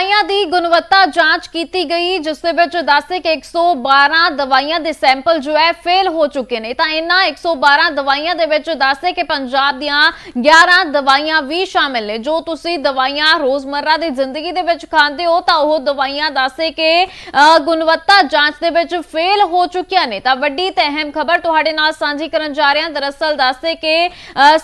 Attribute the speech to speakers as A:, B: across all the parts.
A: ਦਵਾਈਆਂ ਦੀ ਗੁਣਵੱਤਾ ਜਾਂਚ ਕੀਤੀ ਗਈ, ਜਿਸ ਦੇ ਵਿੱਚ ਦੱਸਦੇ ਕਿ 112 ਦਵਾਈਆਂ ਦੇ ਸੈਂਪਲ ਜੋ ਹੈ ਫੇਲ ਹੋ ਚੁੱਕੇ ਨੇ। ਤਾਂ ਇਹਨਾਂ 112 ਦਵਾਈਆਂ ਦੇ ਵਿੱਚ ਦੱਸਦੇ ਕਿ ਪੰਜਾਬ ਦੀਆਂ 11 ਦਵਾਈਆਂ ਵੀ ਸ਼ਾਮਿਲ ਨੇ। ਜੋ ਤੁਸੀਂ ਦਵਾਈਆਂ ਰੋਜ਼ਮਰਰਾ ਦੀ ਜ਼ਿੰਦਗੀ ਦੇ ਵਿੱਚ ਖਾਂਦੇ ਹੋ, ਤਾਂ ਉਹ ਦਵਾਈਆਂ ਦੱਸੇ ਕਿ ਗੁਣਵੱਤਾ ਜਾਂਚ ਦੇ ਵਿੱਚ ਫੇਲ ਹੋ ਚੁੱਕੀਆਂ ਨੇ। ਤਾਂ ਵੱਡੀ ਤੇ ਅਹਿਮ ਖਬਰ ਤੁਹਾਡੇ ਨਾਲ ਸਾਂਝੀ ਕਰਨ ਜਾ ਰਹੇ ਹਾਂ। ਦਰਅਸਲ ਦੱਸਦੇ ਕਿ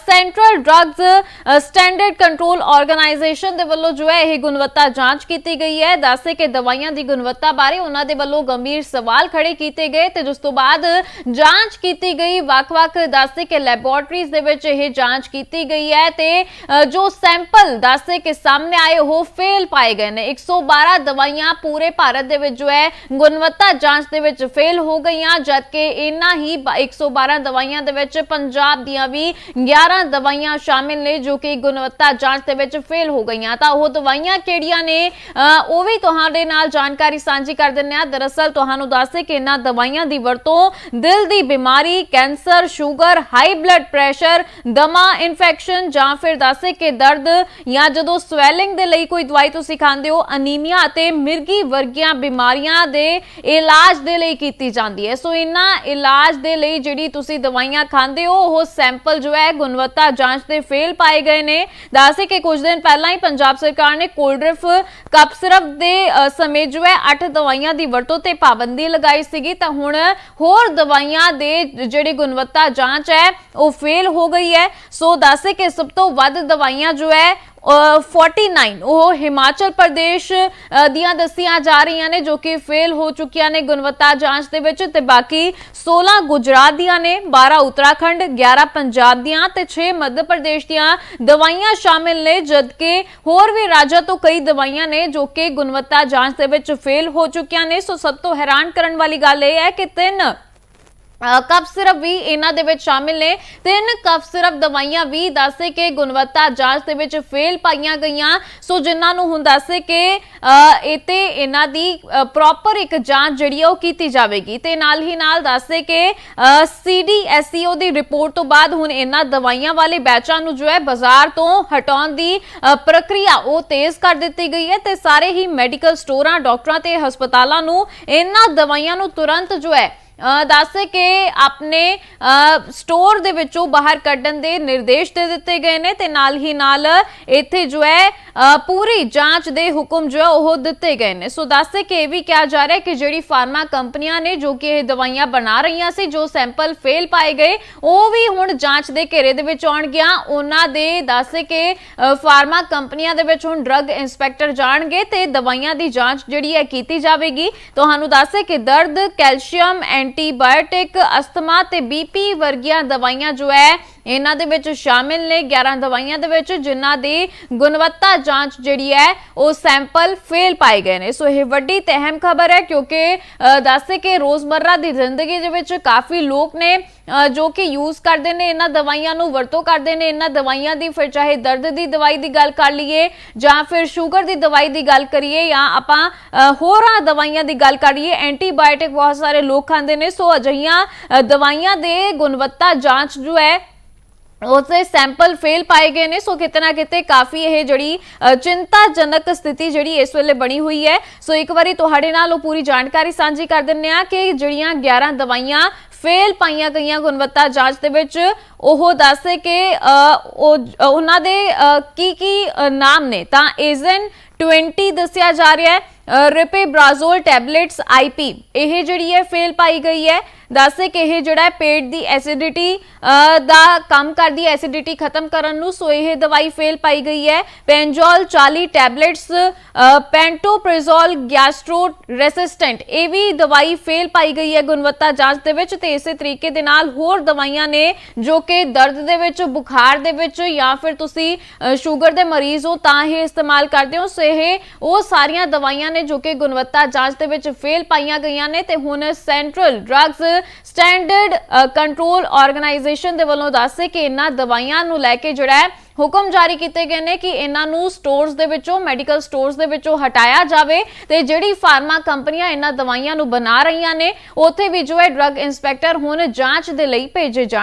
A: central drugs standard control organisation ਦੇ ਵੱਲੋਂ ਜੋ ਹੈ ਇਹ ਗੁਣਵੱਤਾ ਜਾਂਚ ਕੀਤੀ ਗਈ ਹੈ। ਦੱਸੇ ਕਿ ਦਵਾਈਆਂ ਦੀ ਗੁਣਵੱਤਾ ਬਾਰੇ ਉਹਨਾਂ ਦੇ ਵੱਲੋਂ ਗੰਭੀਰ ਸਵਾਲ ਖੜੇ ਕੀਤੇ ਗਏ ਤੇ ਜਿਸ ਤੋਂ ਬਾਅਦ ਜਾਂਚ ਕੀਤੀ ਗਈ। ਵੱਖ-ਵੱਖ ਦੱਸੇ ਕਿ ਲੈਬੋਰਟਰੀਜ਼ ਦੇ ਵਿੱਚ ਇਹ ਜਾਂਚ ਕੀਤੀ ਗਈ ਹੈ ਤੇ ਜੋ ਸੈਂਪਲ ਦੱਸੇ ਕਿ ਸਾਹਮਣੇ ਆਏ ਉਹ ਫੇਲ ਪਾਏ ਗਏ ਨੇ। 112 ਦਵਾਈਆਂ ਪੂਰੇ ਭਾਰਤ ਦੇ ਵਿੱਚ ਜੋ ਹੈ, ਗੁਣਵੱਤਾ ਜਾਂਚ ਦੇ ਵਿੱਚ ਫੇਲ ਹੋ ਗਈਆਂ, ਜਦਕਿ ਇਨਾ ਹੀ ਬ- 112 ਦਵਾਈਆਂ ਦੇ ਵਿੱਚ ਪੰਜਾਬ ਦੀਆਂ ਵੀ 11 ਦਵਾਈਆਂ ਸ਼ਾਮਿਲ ਨੇ, ਜੋ ਕਿ ਗੁਣਵੱਤਾ ਜਾਂਚ ਦੇ ਵਿੱਚ ਫੇਲ ਹੋ ਗਈਆਂ। ਤਾਂ ਉਹ ਦਵਾਈਆਂ ਕਿਹੜੀਆਂ ਨੇ? ਉਹ ਵੀ ਤੁਹਾਡੇ ਨਾਲ ਜਾਣਕਾਰੀ ਸਾਂਝੀ ਕਰ ਦਿੰਦੇ ਆ ਦਰਅਸਲ ਤੁਹਾਨੂੰ ਦੱਸੇ ਕਿ ਇਹਨਾਂ ਦਵਾਈਆਂ ਦੀ ਵਰਤੋਂ ਦਿਲ ਦੀ ਬਿਮਾਰੀ, cancer, sugar high blood pressure ਦਮਾ ਇਨਫੈਕਸ਼ਨ ਜਾਂ ਫਿਰ ਦੱਸੇ ਕਿ ਦਰਦ ਜਾਂ ਜਦੋਂ ਸਵੈਲਿੰਗ ਦੇ ਲਈ ਕੋਈ ਦਵਾਈ ਤੁਸੀਂ ਖਾਂਦੇ ਹੋ, ਅਨੀਮੀਆ ਅਤੇ ਮਿਰਗੀ ਵਰਗੀਆਂ ਬਿਮਾਰੀਆਂ ਦੇ ਇਲਾਜ ਦੇ ਲਈ ਕੀਤੀ ਜਾਂਦੀ ਹੈ। ਸੋ ਇਹਨਾਂ ਇਲਾਜ ਦੇ ਲਈ ਜਿਹੜੀ ਤੁਸੀਂ ਦਵਾਈਆਂ ਖਾਂਦੇ ਹੋ, ਉਹ ਸੈਂਪਲ ਜੋ ਹੈ, ਗੁਣਵੱਤਾ ਜਾਂਚ ਦੇ ਫੇਲ ਪਾਏ ਗਏ ਨੇ। ਦੱਸੇ ਕਿ ਕੁਝ ਦਿਨ ਪਹਿਲਾਂ ਹੀ ਪੰਜਾਬ ਸਰਕਾਰ ਨੇ ਕੋਲਡਰਿਫ ਕਪ ਸਿਰਫ ਦੇ ਸਮੇਂ ਜੋ ਹੈ 8 ਦਵਾਈਆਂ ਦੀ ਵਰਤੋਂ ਤੇ ਪਾਬੰਦੀ ਲਗਾਈ ਸੀਗੀ, ਤਾਂ ਹੁਣ ਹੋਰ ਦਵਾਈਆਂ ਦੇ ਜਿਹੜੀ ਗੁਣਵੱਤਾ ਜਾਂਚ ਹੈ, ਉਹ ਫੇਲ ਹੋ ਗਈ ਹੈ। ਸੋ ਦੱਸੇ ਕਿ ਸਭ ਤੋਂ ਵੱਧ ਦਵਾਈਆਂ ਜੋ ਹੈ 49 ਉਹ ਹਿਮਾਚਲ ਪ੍ਰਦੇਸ਼ ਦੀਆਂ ਦੱਸੀਆਂ ਜਾ ਰਹੀਆਂ ਨੇ ਜੋ ਕਿ ਫੇਲ ਹੋ ਚੁੱਕੀਆਂ ਨੇ ਗੁਣਵੱਤਾ ਜਾਂਚ ਦੇ ਵਿੱਚ ਤੇ ਬਾਕੀ 16 ਗੁਜਰਾਤ ਦੀਆਂ ਨੇ 12 ਉੱਤਰਾਖੰਡ 11 ਪੰਜਾਬ ਦੀਆਂ ਤੇ 6 ਮੱਧ ਪ੍ਰਦੇਸ਼ ਦੀਆਂ ਦਵਾਈਆਂ ਸ਼ਾਮਿਲ ਨੇ, ਜਦਕਿ ਹੋਰ ਵੀ ਰਾਜਾਂ ਤੋਂ ਕਈ ਦਵਾਈਆਂ ਨੇ ਜੋ ਕਿ ਗੁਣਵੱਤਾ ਜਾਂਚ ਦੇ ਵਿੱਚ ਫੇਲ ਹੋ ਚੁੱਕੀਆਂ ਨੇ। ਸੋ ਸਭ ਤੋਂ ਹੈਰਾਨ ਕਰਨ ਵਾਲੀ ਗੱਲ ਇਹ ਹੈ ਕਿ ਤਿੰਨ ਕਫ ਸਿਰਪ ਵੀ ਇਹਨਾਂ ਦੇ ਵਿੱਚ ਸ਼ਾਮਿਲ ਨੇ। ਤਿੰਨ ਕਫ ਸਿਰਪ ਦਵਾਈਆਂ ਵੀ ਦੱਸੇ ਕਿ ਗੁਣਵੱਤਾ ਜਾਂਚ ਦੇ ਵਿੱਚ ਫੇਲ ਪਾਈਆਂ ਗਈਆਂ। ਸੋ ਜਿਨ੍ਹਾਂ ਨੂੰ ਹੁਣ ਦੱਸੇ ਕਿ ਅ, ਇਹਨਾਂ ਦੀ ਪ੍ਰੋਪਰ ਇੱਕ ਜਾਂਚ ਜਿਹੜੀ ਆ ਉਹ ਕੀਤੀ ਜਾਵੇਗੀ। ਤੇ ਨਾਲ ਹੀ ਨਾਲ ਦੱਸੇ ਕਿ ਸੀਡੀਐਸਈਓ ਦੀ ਰਿਪੋਰਟ ਤੋਂ ਬਾਅਦ ਹੁਣ ਇਹਨਾਂ ਦਵਾਈਆਂ ਵਾਲੇ ਬੈਚਾਂ ਨੂੰ ਜੋ ਹੈ ਬਾਜ਼ਾਰ ਤੋਂ ਹਟਾਉਣ ਦੀ ਪ੍ਰਕਿਰਿਆ ਉਹ ਤੇਜ਼ ਕਰ ਦਿੱਤੀ ਗਈ ਹੈ। ਤੇ ਸਾਰੇ ਹੀ ਮੈਡੀਕਲ ਸਟੋਰਾਂ ਡਾਕਟਰਾਂ ਤੇ ਹਸਪਤਾਲਾਂ ਨੂੰ ਇਹਨਾਂ ਦਵਾਈਆਂ ਨੂੰ ਤੁਰੰਤ ਜੋ ਹੈ ਦੱਸ ਕੇ ਆਪਣੇ ਸਟੋਰ ਦੇ ਵਿੱਚੋਂ ਬਾਹਰ ਕੱਢਣ ਦੇ ਨਿਰਦੇਸ਼ ਦੇ ਦਿੱਤੇ ਗਏ ਨੇ ਤੇ ਨਾਲ ਹੀ ਨਾਲ ਇੱਥੇ ਜੋ ਹੈ ਪੂਰੀ ਜਾਂਚ ਦੇ ਹੁਕਮ ਜੋ ਹੈ ਉਹ ਦਿੱਤੇ ਗਏ ਨੇ। ਸੋ ਦੱਸ ਕੇ ਇਹ ਵੀ ਕਿਹਾ ਜਾ ਰਿਹਾ ਕਿ ਜਿਹੜੀ ਫਾਰਮਾ ਕੰਪਨੀਆਂ ਨੇ ਜੋ ਕਿ ਇਹ ਦਵਾਈਆਂ ਬਣਾ ਰਹੀਆਂ ਸੀ, ਜੋ ਸੈਂਪਲ ਫੇਲ ਪਾਏ ਗਏ, ਉਹ ਵੀ ਹੁਣ ਜਾਂਚ ਦੇ ਘੇਰੇ ਦੇ ਵਿੱਚ ਆਉਣਗੀਆਂ ਉਹਨਾਂ ਦੇ ਦੱਸ ਕੇ ਫਾਰਮਾ ਕੰਪਨੀਆਂ ਦੇ ਵਿੱਚ ਹੁਣ ਡਰੱਗ ਇੰਸਪੈਕਟਰ ਜਾਣਗੇ ਤੇ ਦਵਾਈਆਂ ਦੀ ਜਾਂਚ ਜਿਹੜੀ ਹੈ ਕੀਤੀ ਜਾਵੇਗੀ। ਤੁਹਾਨੂੰ ਦੱਸੇ ਕਿ ਦਰਦ, ਕੈਲਸ਼ੀਅਮ ਐਂਡ ਐਂਟੀਬਾਇਓਟਿਕ ਅਸਥਮਾ ਤੇ ਬੀਪੀ ਵਰਗੀਆਂ ਦਵਾਈਆਂ ਜੋ ਹੈ ਇਹਨਾਂ ਦੇ ਵਿੱਚ ਸ਼ਾਮਿਲ ਨੇ 11 ਦਵਾਈਆਂ ਦੇ ਵਿੱਚ, ਜਿਨ੍ਹਾਂ ਦੀ ਗੁਣਵੱਤਾ ਜਾਂਚ ਜਿਹੜੀ ਹੈ, ਉਹ ਸੈਂਪਲ ਫੇਲ ਪਾਏ ਗਏ ਨੇ। ਸੋ ਇਹ ਵੱਡੀ ਤੇ ਅਹਿਮ ਖਬਰ ਹੈ, ਕਿਉਂਕਿ ਦੱਸਦੇ ਕਿ ਰੋਜ਼ਮਰਰਾ ਦੀ ਜ਼ਿੰਦਗੀ ਦੇ ਵਿੱਚ ਕਾਫੀ ਲੋਕ ਨੇ ਜੋ ਕਿ ਯੂਜ਼ ਕਰਦੇ ਨੇ, ਇਹਨਾਂ ਦਵਾਈਆਂ ਨੂੰ ਵਰਤੋਂ ਕਰਦੇ ਨੇ, ਇਹਨਾਂ ਦਵਾਈਆਂ ਦੀ ਫਿਰ ਚਾਹੇ ਦਰਦ ਦੀ ਦਵਾਈ ਦੀ ਗੱਲ ਕਰ ਲਈਏ, ਜਾਂ ਫਿਰ ਸ਼ੂਗਰ ਦੀ ਦਵਾਈ ਦੀ ਗੱਲ ਕਰੀਏ, ਜਾਂ ਆਪਾਂ ਹੋਰਾਂ ਦਵਾਈਆਂ ਦੀ ਗੱਲ ਕਰੀਏ ਐਂਟੀਬਾਇਓਟਿਕ ਬਹੁਤ ਸਾਰੇ ਲੋਕ ਖਾਂਦੇ ਨੇ। ਸੋ ਅਜਿਹੀਆਂ ਦਵਾਈਆਂ ਦੇ ਗੁਣਵੱਤਾ ਜਾਂਚ ਜੋ ਹੈ ਉਸੇ ਸੈਂਪਲ ਫੇਲ ਪਾਏ ਗਏ ਨੇ, ਸੋ ਕਿਤੇ ਨਾ ਕਿਤੇ ਕਾਫੀ ਇਹ ਜਿਹੜੀ ਚਿੰਤਾਜਨਕ ਸਥਿਤੀ ਜਿਹੜੀ ਇਸ ਵੇਲੇ ਬਣੀ ਹੋਈ ਹੈ। ਸੋ ਇੱਕ ਵਾਰੀ ਤੁਹਾਡੇ ਨਾਲ ਉਹ ਪੂਰੀ ਜਾਣਕਾਰੀ ਸਾਂਝੀ ਕਰ ਦਿੰਨੇ ਆ ਕਿ ਜਿਹੜੀਆਂ 11 ਦਵਾਈਆਂ ਫੇਲ ਪਾਈਆਂ ਗਈਆਂ ਗੁਣਵੱਤਾ ਜਾਂਚ ਦੇ ਵਿੱਚ, ਉਹ ਦੱਸੇ ਕਿ ਉਹਨਾਂ ਦੇ ਕੀ ਕੀ ਨਾਮ ਨੇ? ਤਾਂ ਏਜ਼ਨ 20 ਦੱਸਿਆ ਜਾ ਰਿਹਾ ਹੈ। ਰਿਪੇਬਰਾਜ਼ੋਲ ਟੈਬਲੇਟਸ ਆਈਪੀ ਇਹ ਜਿਹੜੀ ਹੈ ਫੇਲ ਪਾਈ ਗਈ ਹੈ। ਦੱਸੇ ਕਿ ਇਹ ਜਿਹੜਾ ਪੇਟ ਦੀ ਐਸਿਡਿਟੀ ਦਾ ਕੰਮ ਕਰਦੀ ਹੈ ਐਸਿਡਿਟੀ ਖਤਮ ਕਰਨ ਨੂੰ। ਸੋ ਇਹ ਦਵਾਈ ਫੇਲ ਪਾਈ ਗਈ ਹੈ। ਪੈਂਜੋਲ 40 ਟੈਬਲੇਟਸ ਪੈਂਟੋਪ੍ਰੇਜ਼ੋਲ ਗੈਸਟ੍ਰੋ ਰੈਸਿਸਟੈਂਟ। ਇਹ ਵੀ ਦਵਾਈ ਫੇਲ ਪਾਈ ਗਈ ਹੈ ਗੁਣਵੱਤਾ ਜਾਂਚ ਦੇ ਵਿੱਚ ਤੇ ਇਸੇ ਤਰੀਕੇ ਦੇ ਨਾਲ ਹੋਰ ਦਵਾਈਆਂ ਨੇ ਜੋ ਕਿ ਦਰਦ ਦੇ ਵਿੱਚ, ਬੁਖਾਰ ਦੇ ਵਿੱਚ ਜਾਂ ਫਿਰ ਤੁਸੀਂ ਸ਼ੂਗਰ ਦੇ ਮਰੀਜ਼ ਹੋ ਤਾਂ ਇਹ ਇਸਤੇਮਾਲ ਕਰਦੇ ਹੋ। ਸੋ ਇਹ ਉਹ ਸਾਰੀਆਂ ਦਵਾਈਆਂ ਨੇ ਜੋ ਕਿ ਗੁਣਵੱਤਾ ਜਾਂਚ ਦੇ ਵਿੱਚ ਫੇਲ ਪਾਈਆਂ ਗਈਆਂ ਨੇ ਤੇ ਹੁਣ central drugs standard control organisation ਦੇ ਵੱਲੋਂ ਦੱਸੇ ਕਿ ਇਹਨਾਂ ਦਵਾਈਆਂ ਨੂੰ ਲੈ ਕੇ ਜਿਹੜਾ ਹੈ, ਹੁਕਮ ਜਾਰੀ ਕੀਤੇ ਗਏ ਨੇ ਕਿ ਇਹਨਾਂ ਨੂੰ ਸਟੋਰਸ ਦੇ ਵਿੱਚੋਂ ਮੈਡੀਕਲ ਸਟੋਰਸ ਦੇ ਵਿੱਚੋਂ ਹਟਾਇਆ ਜਾਵੇ ਤੇ ਜਿਹੜੀ ਫਾਰਮਾ ਕੰਪਨੀਆਂ ਇਹਨਾਂ ਦਵਾਈਆਂ ਨੂੰ ਬਣਾ ਰਹੀਆਂ ਨੇ, ਉੱਥੇ ਵੀ ਜੋ ਹੈ ਡਰੱਗ ਇੰਸਪੈਕਟਰ ਹੁਣ ਜਾਂਚ ਦੇ ਲਈ ਭੇਜੇ ਜਾਣ